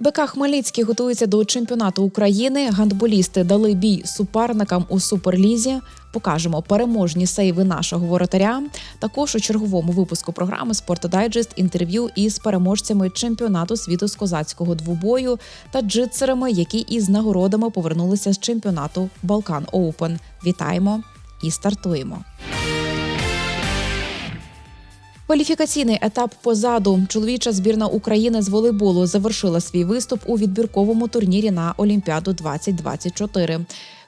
БК Хмельницький готується до чемпіонату України. Гандболісти дали бій суперникам у суперлізі. Покажемо переможні сейви нашого воротаря. Також у черговому випуску програми «Спортодайджест» інтерв'ю із переможцями чемпіонату світу з козацького двобою та джитсерами, які із нагородами повернулися з чемпіонату Балкан Оупен. Вітаємо і стартуємо. Кваліфікаційний етап позаду. Чоловіча збірна України з волейболу завершила свій виступ у відбірковому турнірі на Олімпіаду 2024.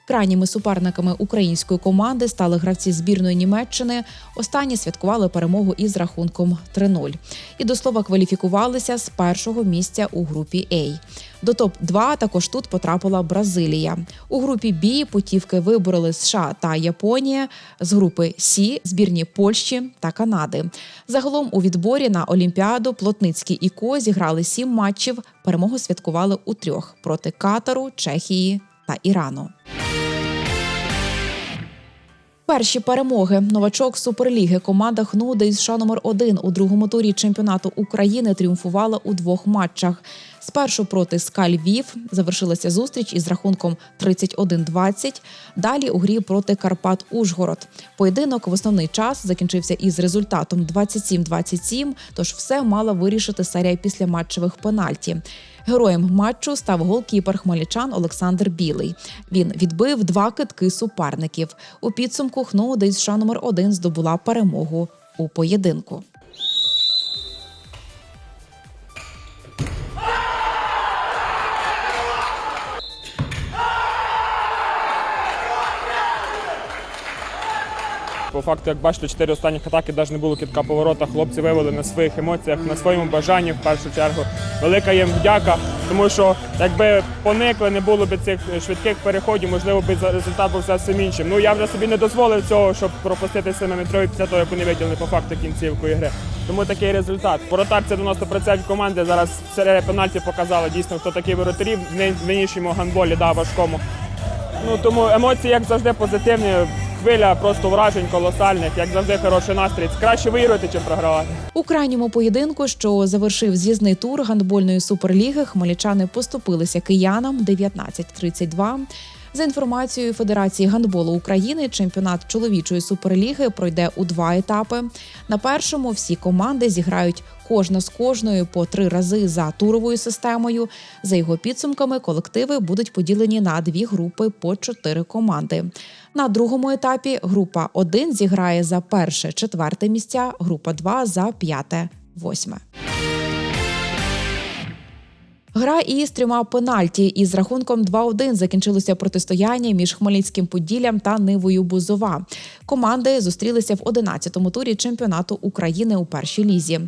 Крайніми суперниками української команди стали гравці збірної Німеччини. Останні святкували перемогу із рахунком 3-0. І до слова кваліфікувалися з першого місця у групі А. До топ 2 також тут потрапила Бразилія. У групі Б путівки вибороли США та Японія. З групи С збірні Польщі та Канади. Загалом у відборі на Олімпіаду Плотницький і Ко зіграли сім матчів. Перемогу святкували у трьох проти Катару, Чехії та Ірану. Перші перемоги новачок Суперліги команда ХНУ США номер 1 у другому турі чемпіонату України тріумфувала у двох матчах. Спершу проти Скаль Львів завершилася зустріч із рахунком 31-20. Далі у грі проти Карпат Ужгород. Поєдинок в основний час закінчився із результатом 27-27, Тож все мала вирішити серія післяматчевих пенальті. Героєм матчу став голкіпер хмельничан Олександр Білий. Він відбив два китки суперників. У підсумку ХНУ ДСШ номер 1 здобула перемогу у поєдинку. По факту, як бачите, чотири останніх атаки навіть не було кітка поворота. Хлопці вивели на своїх емоціях, на своєму бажанні в першу чергу. Велика їм вдяка, тому що якби поникли, не було б цих швидких переходів, можливо, за- результат був зовсім іншим. Ну я вже собі не дозволив цього, щоб пропустити семиметрові після того, як вони виділили по факту кінцівку ігри. Тому такий результат. Воротар це 90% команди. Зараз серія пенальті показала дійсно, хто такий воротарів в нинішньому гандболі, да, важкому. Ну тому емоції, як завжди, позитивні. Хвиля просто вражень колосальних, як завжди, хороший настрій. Краще виграти, чим програвати. У крайньому поєдинку, що завершив з'їзний тур гандбольної суперліги, хмельничани поступилися киянам 19-32. За інформацією Федерації гандболу України, чемпіонат чоловічої суперліги пройде у два етапи. На першому всі команди зіграють кожна з кожною по три рази за туровою системою. За його підсумками, колективи будуть поділені на дві групи по чотири команди. На другому етапі група 1 зіграє за перше, четверте місця, група 2 за п'яте, восьме. Гра із трьома пенальті із рахунком 2-1 закінчилося протистояння між Хмельницьким Поділлям та Нивою Бузова. Команди зустрілися в 11-му турі чемпіонату України у першій лізі.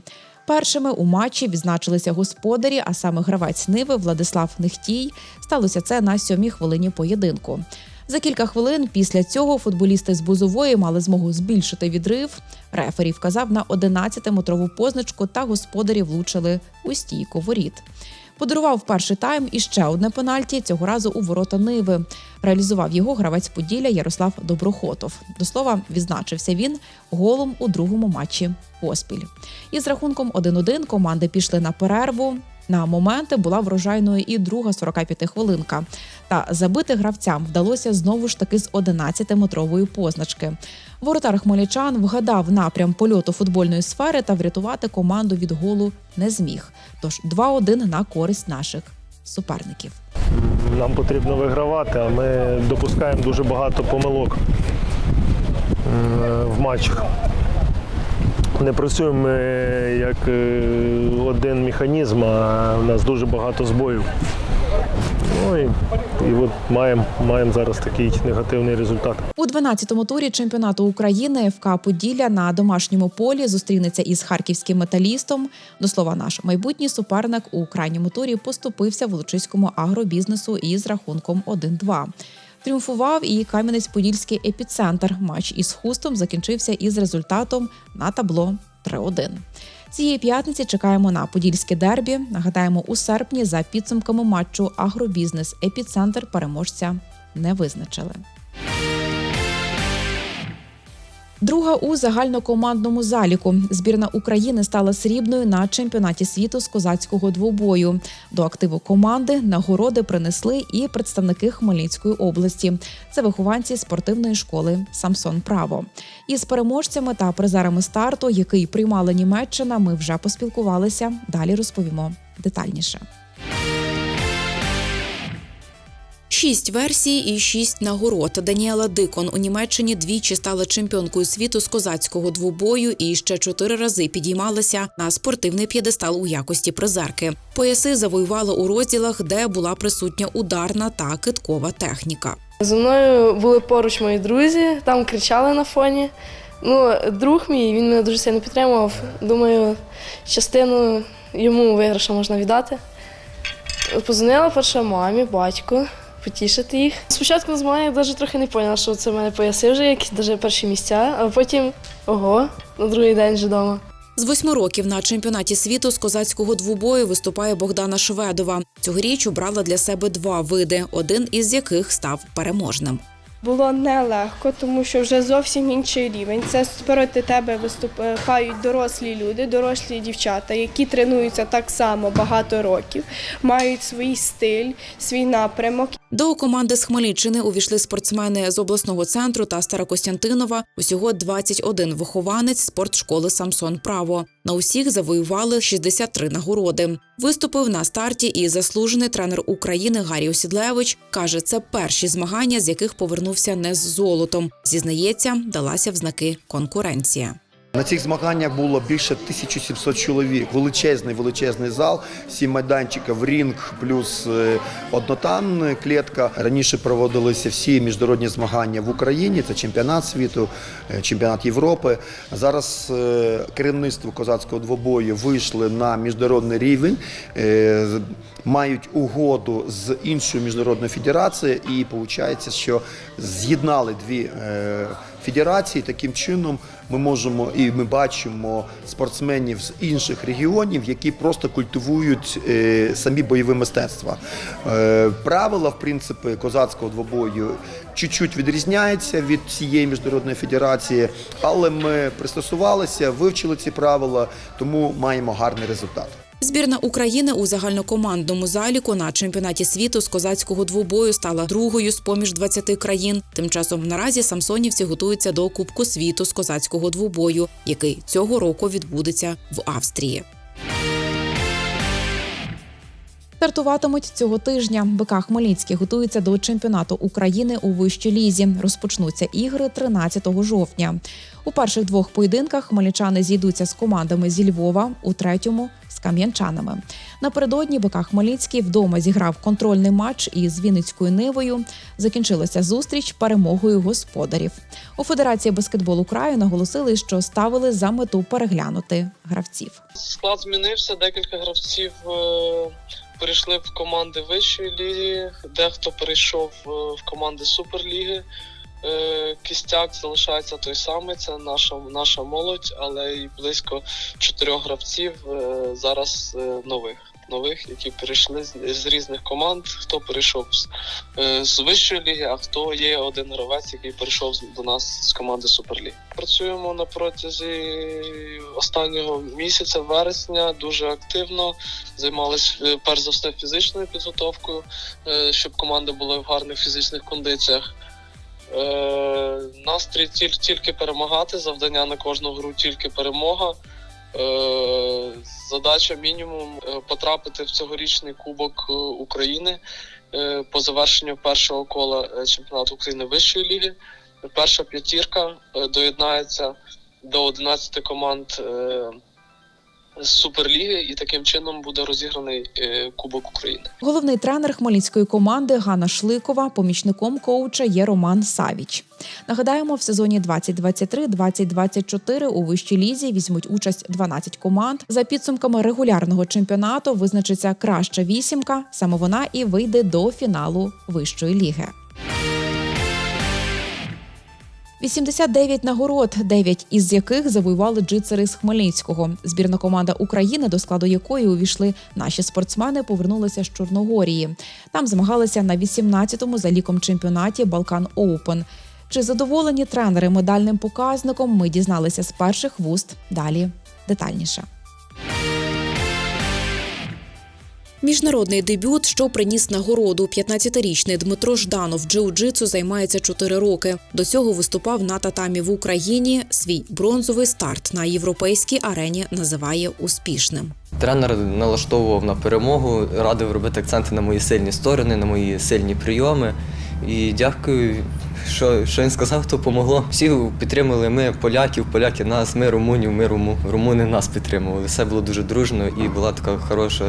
Першими у матчі відзначилися господарі, а саме гравець Ниви Владислав Нехтій. Сталося це на сьомій хвилині поєдинку. За кілька хвилин після цього футболісти з Бузової мали змогу збільшити відрив. Рефері вказав на 11-метрову позначку, та господарі влучили у стійку воріт. Подарував перший тайм і ще одне пенальті цього разу у ворота Ниви. Реалізував його гравець Поділля Ярослав Доброхотов. До слова, відзначився він голом у другому матчі поспіль. І з рахунком 1-1 команди пішли на перерву. На моменти була врожайною і друга 45 хвилинка. Та забити гравцям вдалося знову ж таки з 11-метрової позначки. Воротар хмельничан вгадав напрям польоту футбольної сфери та врятувати команду від голу не зміг. Тож 2-1 на користь наших суперників. Нам потрібно вигравати, а ми допускаємо дуже багато помилок е, в матчах. Не працюємо е, як е, один механізм, а в нас дуже багато збоїв. Ну і, і от маємо маємо зараз такий негативний результат. У 12-му турі чемпіонату України ФК Поділля на домашньому полі зустрінеться із харківським металістом. До слова, наш майбутній суперник у крайньому турі поступився волочиському агробізнесу із рахунком 1-2. Тріумфував і Кам'янець-Подільський епіцентр. Матч із хустом закінчився із результатом на табло 3-1. Цієї п'ятниці чекаємо на подільське дербі. Нагадаємо, у серпні за підсумками матчу Агробізнес епіцентр переможця не визначили. Друга у загальнокомандному заліку. Збірна України стала срібною на чемпіонаті світу з козацького двобою. До активу команди нагороди принесли і представники Хмельницької області. Це вихованці спортивної школи Самсон Право. Із переможцями та призерами старту, який приймала Німеччина, ми вже поспілкувалися. Далі розповімо детальніше. Шість версій і шість нагород. Даніела Дикон у Німеччині двічі стала чемпіонкою світу з козацького двобою і ще чотири рази підіймалася на спортивний п'єдестал у якості призерки. Пояси завоювала у розділах, де була присутня ударна та киткова техніка. Зі мною були поруч мої друзі, там кричали на фоні. Ну, друг мій, він мене дуже сильно підтримував. Думаю, частину йому виграша можна віддати. Позвонила перша мамі, батьку, потішити їх. Спочатку на змаганнях навіть трохи не поняла, що це мене пояси вже якісь, навіть перші місця, а потім ого, на другий день вже вдома. З восьми років на чемпіонаті світу з козацького двобою виступає Богдана Шведова. Цьогоріч обрала для себе два види, один із яких став переможним. Було нелегко, тому що вже зовсім інший рівень. Це проти тебе виступають дорослі люди, дорослі дівчата, які тренуються так само багато років, мають свій стиль, свій напрямок. До команди з Хмельниччини увійшли спортсмени з обласного центру та Старокостянтинова. Усього 21 вихованець спортшколи Самсон Право. На усіх завоювали 63 нагороди. Виступив на старті і заслужений тренер України Гарі Осідлевич. каже, це перші змагання, з яких повернувся не з золотом. Зізнається, далася в знаки конкуренція. На цих змаганнях було більше 1700 чоловік. Величезний величезний зал, сім майданчиків, рінг, плюс е, однотан клітка. Раніше проводилися всі міжнародні змагання в Україні. Це чемпіонат світу, е, чемпіонат Європи. Зараз е, керівництво козацького двобою вийшли на міжнародний рівень. Мають угоду з іншою міжнародною федерацією, і виходить, що з'єднали дві федерації. Таким чином ми можемо і ми бачимо спортсменів з інших регіонів, які просто культивують е, самі бойові мистецтва. Е, правила, в принципі, козацького двобою чуть-чуть відрізняються від цієї міжнародної федерації, але ми пристосувалися, вивчили ці правила, тому маємо гарний результат. Збірна України у загальнокомандному заліку на чемпіонаті світу з козацького двобою стала другою з поміж 20 країн. Тим часом наразі самсонівці готуються до Кубку світу з козацького двобою, який цього року відбудеться в Австрії. Стартуватимуть цього тижня. БК Хмельницький готується до чемпіонату України у вищій лізі. Розпочнуться ігри 13 жовтня. У перших двох поєдинках хмельничани зійдуться з командами зі Львова, у третьому з кам'янчанами. Напередодні БК Хмельницький вдома зіграв контрольний матч із Вінницькою Нивою. Закінчилася зустріч перемогою господарів. У Федерації баскетболу краю наголосили, що ставили за мету переглянути гравців. Склад змінився, декілька гравців е, перейшли в команди вищої ліги, дехто перейшов е, в команди Суперліги. Е, Кістяк залишається той самий, це наша, наша молодь, але й близько чотирьох гравців е, зараз е, нових. Нових, які перейшли з, різних команд. Хто перейшов з, з вищої ліги, а хто є один гравець, який перейшов до нас з команди Суперліги. Працюємо на протязі останнього місяця, вересня, дуже активно. Займалися перш за все фізичною підготовкою, щоб команда була в гарних фізичних кондиціях. Е, Настрій тіль- тільки перемагати, завдання на кожну гру тільки перемога. Е, Задача мінімум е, потрапити в цьогорічний Кубок е, України е, по завершенню першого кола е, чемпіонату України вищої ліги. Перша п'ятірка доєднається до 11 команд е, з Суперліги, і таким чином буде розіграний е, Кубок України. Головний тренер хмельницької команди Ганна Шликова, помічником коуча є Роман Савіч. Нагадаємо, в сезоні 2023-2024 у вищій лізі візьмуть участь 12 команд. За підсумками регулярного чемпіонату визначиться краща вісімка. Саме вона і вийде до фіналу вищої ліги. 89 нагород, 9 із яких завоювали джитсери з Хмельницького. Збірна команда України, до складу якої увійшли наші спортсмени, повернулася з Чорногорії. Там змагалися на 18-му за ліком чемпіонаті Балкан Оупен. Чи задоволені тренери медальним показником? Ми дізналися з перших вуст. Далі детальніше. Міжнародний дебют, що приніс нагороду. 15-річний Дмитро Жданов джиу-джитсу займається 4 роки. До цього виступав на татамі в Україні. Свій бронзовий старт на європейській арені називає успішним. Тренер налаштовував на перемогу, радив робити акценти на мої сильні сторони, на мої сильні прийоми. І дякую, що, що він сказав, то помогло. Всі підтримали ми поляків, поляки нас, ми румунів, ми руму, румуни нас підтримували. Все було дуже дружно і була така хороша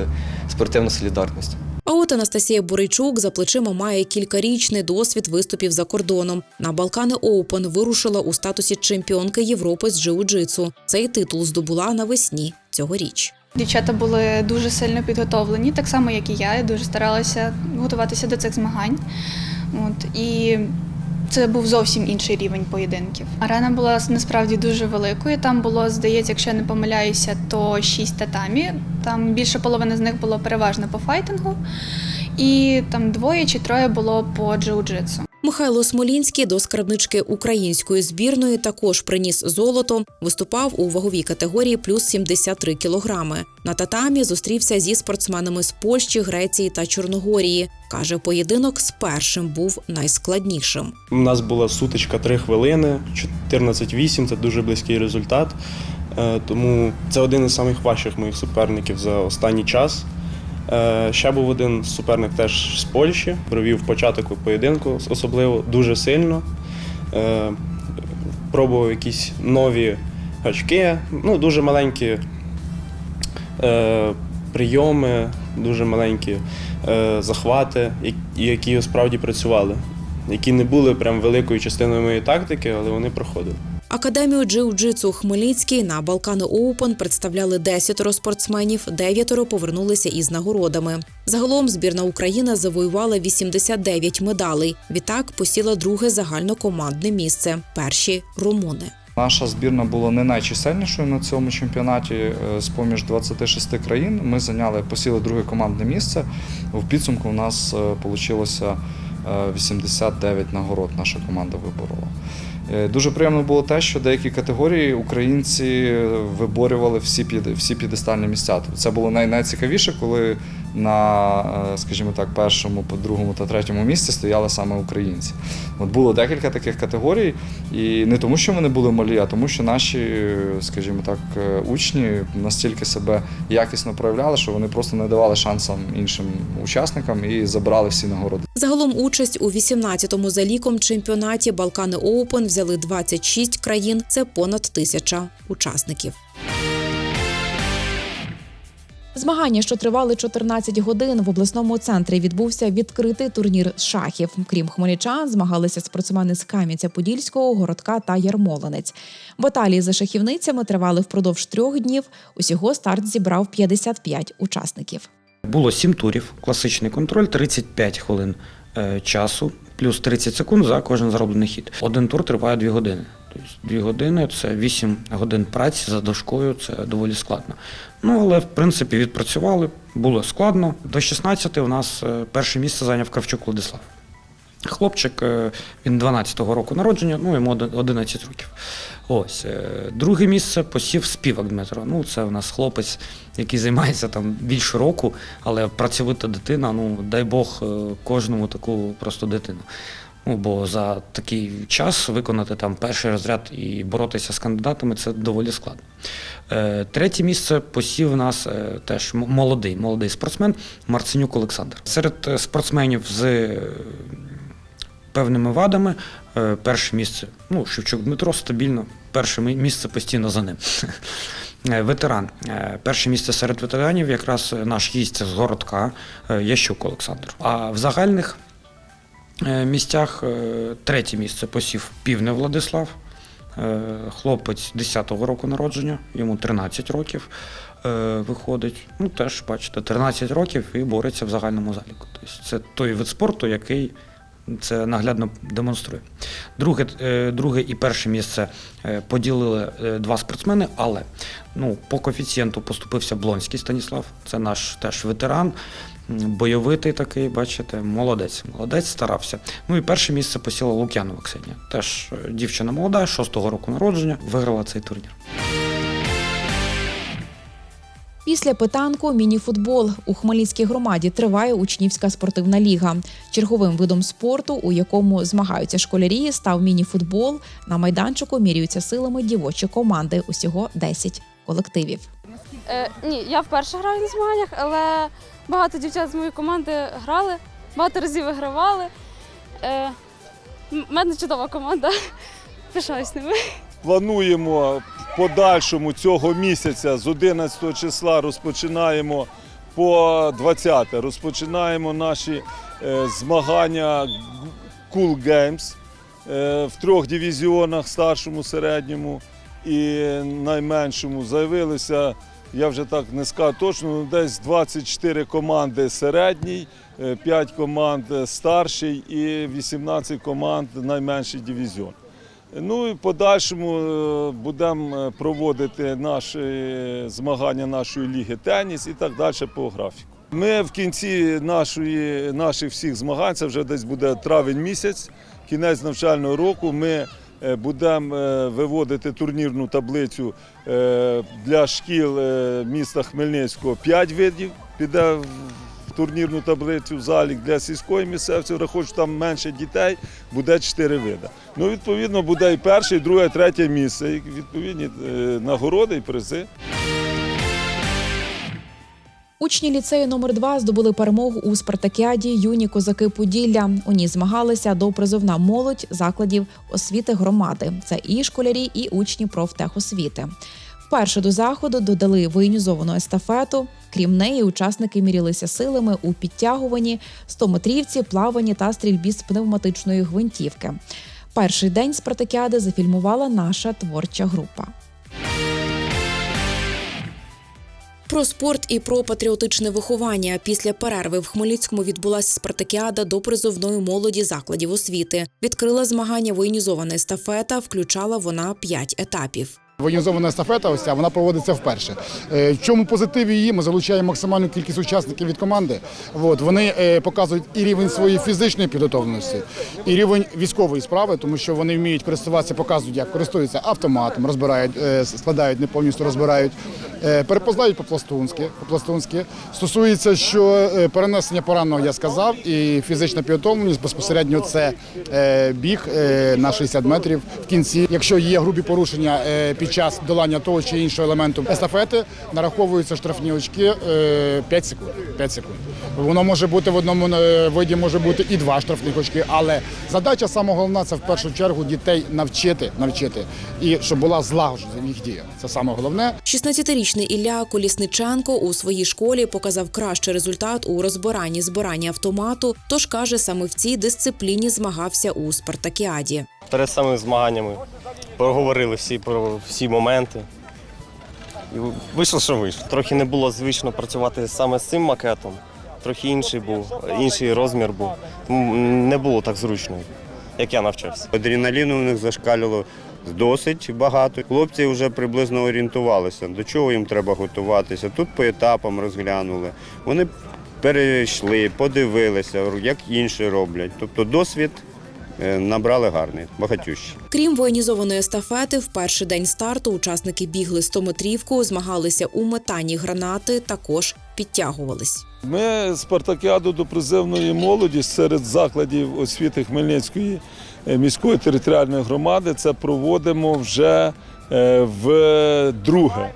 спортивна солідарність. А от Анастасія Борейчук за плечима має кількарічний досвід виступів за кордоном. На Балкани Оупен вирушила у статусі чемпіонки Європи з джиу-джитсу. Цей титул здобула навесні цьогоріч. Дівчата були дуже сильно підготовлені, так само як і я. Я дуже старалася готуватися до цих змагань. От і це був зовсім інший рівень поєдинків. Арена була насправді дуже великою. Там було, здається, якщо я не помиляюся, то шість татамі. Там більше половини з них було переважно по файтингу, і там двоє чи троє було по джиу-джитсу. Михайло Смолінський до скарбнички української збірної також приніс золото. Виступав у ваговій категорії плюс 73 кілограми. На татамі зустрівся зі спортсменами з Польщі, Греції та Чорногорії. каже, поєдинок з першим був найскладнішим. У нас була сутичка 3 хвилини, 14-8 це дуже близький результат. Е, Тому це один із самих важчих моїх суперників за останній час. Е, Ще був один суперник теж з Польщі, провів початок поєдинку, особливо дуже сильно. Е, Пробував якісь нові гачки, ну, дуже маленькі е, прийоми, дуже маленькі захвати, які справді працювали, які не були прям великою частиною моєї тактики, але вони проходили. Академію джиу-джитсу Хмельницький на Балкани Оупен представляли 10 спортсменів, дев'ятеро повернулися із нагородами. Загалом збірна України завоювала 89 медалей. Відтак посіла друге загальнокомандне місце. Перші румуни. Наша збірна була не найчисельнішою на цьому чемпіонаті е, з поміж 26 країн. Ми зайняли посіли друге командне місце. В підсумку у нас вийшло 89 нагород. Наша команда виборола. Е, Дуже приємно було те, що деякі категорії українці виборювали всі всі п'єдестальні місця. Це було найцікавіше, коли на, е, скажімо так, першому, по другому та третьому місці стояли саме українці. От було декілька таких категорій, і не тому, що вони були малі, а тому, що наші, скажімо так, е, учні настільки себе якісно проявляли, що вони просто не давали шансам іншим учасникам і забрали всі нагороди. Загалом участь у 18-му за ліком чемпіонаті Балкани Оупен взяли 26 країн. Це понад тисяча учасників. Змагання, що тривали 14 годин в обласному центрі, відбувся відкритий турнір з шахів. Крім хмельничан, змагалися спортсмени з Кам'янця-Подільського, Городка та Ярмолинець. Баталії за шахівницями тривали впродовж трьох днів. Усього старт зібрав 55 учасників. Було сім турів, класичний контроль, 35 хвилин е, часу, плюс 30 секунд за кожен зароблений хід. Один тур триває 2 години. Тобто 2 години це 8 годин праці за дошкою, це доволі складно. Ну, але в принципі відпрацювали, було складно. До 16 у нас е, перше місце зайняв Кравчук Владислав. Хлопчик, е, він 12-го року народження, ну йому 11 років. Ось е, друге місце посів співак Дмитро. Ну, це у нас хлопець, який займається там більше року, але працьовита дитина. Ну дай Бог кожному таку просто дитину. Ну, бо за такий час виконати там перший розряд і боротися з кандидатами це доволі складно. Е, Третє місце посів у нас е, теж молодий, молодий спортсмен Марценюк Олександр. Серед е, спортсменів з певними вадами перше місце, ну, Шевчук Дмитро стабільно, перше місце постійно за ним. Ветеран. Перше місце серед ветеранів якраз наш гість з городка Ящук Олександр. А в загальних місцях е, третє місце посів Півне Владислав. Е, Хлопець 10-го року народження, йому 13 років е, виходить. Ну, теж, бачите, 13 років і бореться в загальному заліку. Тобто це той вид спорту, який це наглядно демонструє. Друге, е, друге і перше місце е, поділили е, два спортсмени, але ну, по коефіцієнту поступився Блонський Станіслав, це наш теж ветеран. Бойовитий такий, бачите, молодець. Молодець старався. Ну і перше місце посіла Лук'янова Ксенія. Теж дівчина молода, шостого року народження, виграла цей турнір. Після питанку мініфутбол у Хмельницькій громаді триває учнівська спортивна ліга. Черговим видом спорту, у якому змагаються школярі, став мініфутбол. На майданчику міряються силами дівочі команди. Усього 10 колективів. Е, ні, я вперше граю на змаганнях, але багато дівчат з моєї команди грали, багато разів вигравали. Е, в мене чудова команда. Пишаюсь ними. Плануємо подальшому цього місяця з 11 числа розпочинаємо по 20 розпочинаємо наші е, змагання Cool Games е, в трьох дивізіонах старшому, середньому і найменшому. Заявилися, я вже так не скажу точно, ну, десь 24 команди середній, 5 команд старший і 18 команд найменший дивізіон. Ну і в подальшому е, будемо е, проводити наші змагання нашої ліги теніс і так далі по графіку. Ми в кінці нашої, наших всіх змагань, це вже десь буде травень місяць, кінець навчального року. Ми е, будемо виводити турнірну таблицю для шкіл міста Хмельницького 5 видів. Піде турнірну таблицю в залік для сільської місцевості, враховуючи, там менше дітей, буде 4 види. Ну, відповідно, буде і перше, і друге, і третє місце, і відповідні е, нагороди і призи. Учні ліцею номер 2 здобули перемогу у спартакіаді Юні козаки Поділля. У ній змагалися до призовна молодь закладів освіти громади. Це і школярі, і учні профтехосвіти. Вперше до заходу додали воєнізовану естафету. Крім неї, учасники мірялися силами у підтягуванні, стометрівці, плаванні та стрільбі з пневматичної гвинтівки. Перший день спартакіади зафільмувала наша творча група. Про спорт і про патріотичне виховання після перерви в Хмельницькому відбулася спартакіада до призовної молоді закладів освіти. Відкрила змагання воєнізована естафета. Включала вона п'ять етапів. Воєнізована естафета, ось ця, вона проводиться вперше. Е, В чому позитив її? Ми залучаємо максимальну кількість учасників від команди. От, вони е, показують і рівень своєї фізичної підготовленості, і рівень військової справи, тому що вони вміють користуватися, показують, як користуються автоматом, розбирають, е, складають, не повністю розбирають, перепознають по-пластунськи. по-пластунськи. Стосується, що е, перенесення пораненого я сказав, і фізична підготовленість безпосередньо це е, біг е, на 60 метрів в кінці. Якщо є грубі порушення е, під час долання того чи іншого елементу естафети, нараховуються штрафні очки е, 5 секунд. 5 секунд. Воно може бути в одному е, виді, може бути і два штрафних очки, але задача саме головна це в першу чергу дітей навчити, навчити і щоб була злагоджена їх дія. Це саме головне. 16-річний Ілля Колісниченко у своїй школі показав кращий результат у розбиранні збиранні автомату. Тож каже, саме в цій дисципліні змагався у спартакіаді. перед самими змаганнями проговорили всі про всі моменти. І вийшло, що вийшло. Трохи не було звично працювати саме з цим макетом, трохи інший був, інший розмір був. Тому не було так зручно, як я навчався. Адреналіну у них зашкалювало досить багато. Хлопці вже приблизно орієнтувалися, до чого їм треба готуватися. Тут по етапам розглянули. Вони перейшли, подивилися, як інші роблять. Тобто досвід е, набрали гарний, багатющий. Крім воєнізованої естафети, в перший день старту учасники бігли 100-метрівку, змагалися у метанні гранати, також підтягувались. Ми Спартакіаду до призивної молоді серед закладів освіти Хмельницької міської територіальної громади це проводимо вже е, в друге.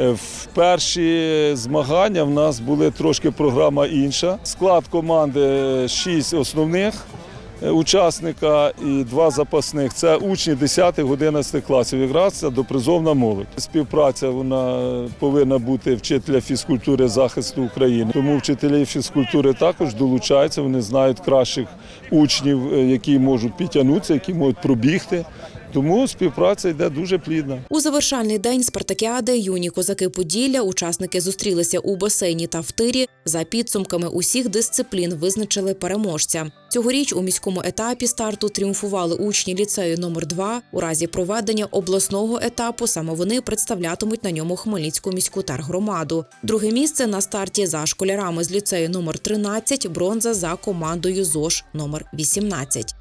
Е, В перші змагання в нас були трошки програма інша. Склад команди 6 основних е, учасника і два запасних. Це учні 10-11 класів. Якраз це допризовна молодь. Співпраця вона повинна бути вчителя фізкультури захисту України. Тому вчителі фізкультури також долучаються. Вони знають кращих учнів, е, які можуть підтягнутися, які можуть пробігти. Тому співпраця йде дуже плідна. У завершальний день спартакіади юні козаки Поділля учасники зустрілися у басейні та в тирі. За підсумками усіх дисциплін визначили переможця. Цьогоріч у міському етапі старту тріумфували учні ліцею номер 2 У разі проведення обласного етапу саме вони представлятимуть на ньому Хмельницьку міську тергромаду. Друге місце на старті за школярами з ліцею номер 13 бронза за командою ЗОЖ номер 18.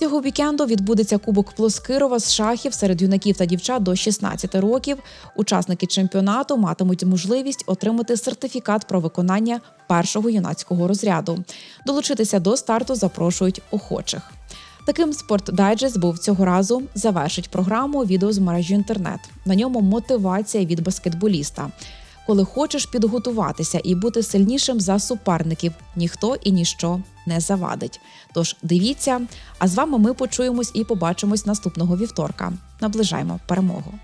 Цього вікенду відбудеться Кубок Плоскирова з шахів серед юнаків та дівчат до 16 років. Учасники чемпіонату матимуть можливість отримати сертифікат про виконання першого юнацького розряду. Долучитися до старту запрошують охочих. Таким спортдайджест був цього разу. Завершить програму відео з мережі інтернет. На ньому мотивація від баскетболіста. Коли хочеш підготуватися і бути сильнішим за суперників, ніхто і ніщо не завадить. Тож дивіться, а з вами ми почуємось і побачимось наступного вівторка. Наближаємо перемогу.